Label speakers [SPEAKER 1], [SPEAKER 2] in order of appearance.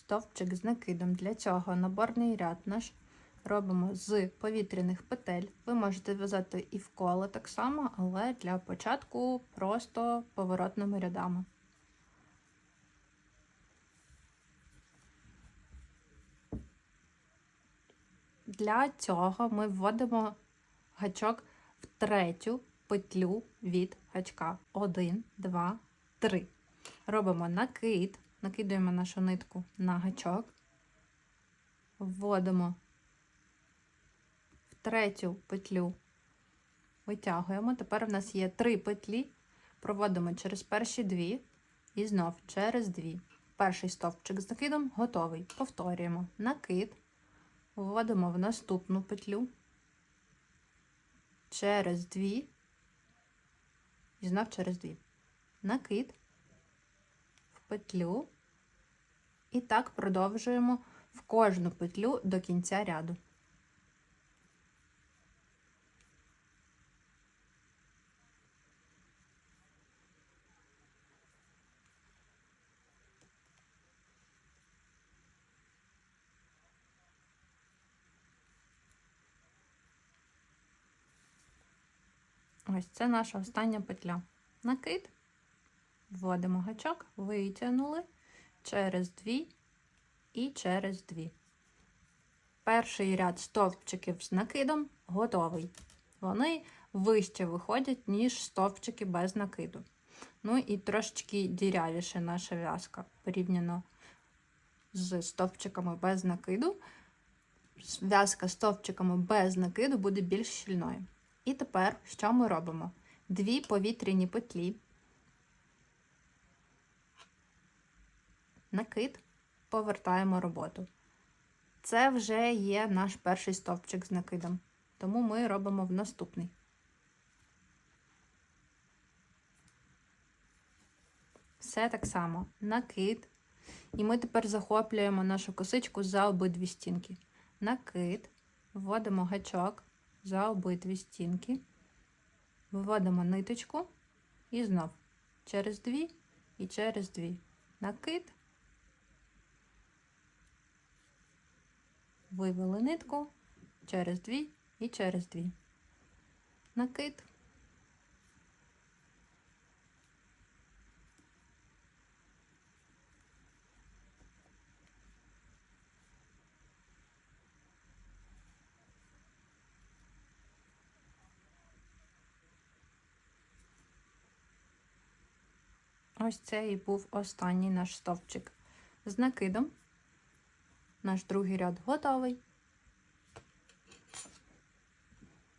[SPEAKER 1] стовпчик з накидом. Для цього наборний ряд наш робимо з повітряних петель. Ви можете в'язати і в коло так само, але для початку просто поворотними рядами. Для цього ми вводимо гачок в третю петлю від гачка. Один, два, три. Робимо накид, накидуємо нашу нитку на гачок, вводимо в третю петлю, витягуємо. Тепер в нас є три петлі, проводимо через перші дві і знов через дві. Перший стовпчик з накидом готовий. Повторюємо накид, вводимо в наступну петлю через дві і знов через дві. Накид в петлю. І так продовжуємо в кожну петлю до кінця ряду. Ось це наша остання петля. Накид, вводимо гачок, витягнули через дві і через дві. Перший ряд стовпчиків з накидом готовий. Вони вище виходять, ніж стовпчики без накиду. Ну і трошечки дірявіше наша в'язка порівняно з стовпчиками без накиду. В'язка з стовпчиками без накиду буде більш щільною. І тепер що ми робимо? Дві повітряні петлі, накид, повертаємо роботу. Це вже є наш перший стовпчик з накидом, тому ми робимо в наступний. Все так само. Накид. І ми тепер захоплюємо нашу косичку за обидві стінки. Накид, вводимо гачок за обидві стінки, виводимо ниточку і знов через дві і через дві. Накид, вивели нитку через дві і через дві. Накид. Ось це і був останній наш стовпчик з накидом. Наш другий ряд готовий.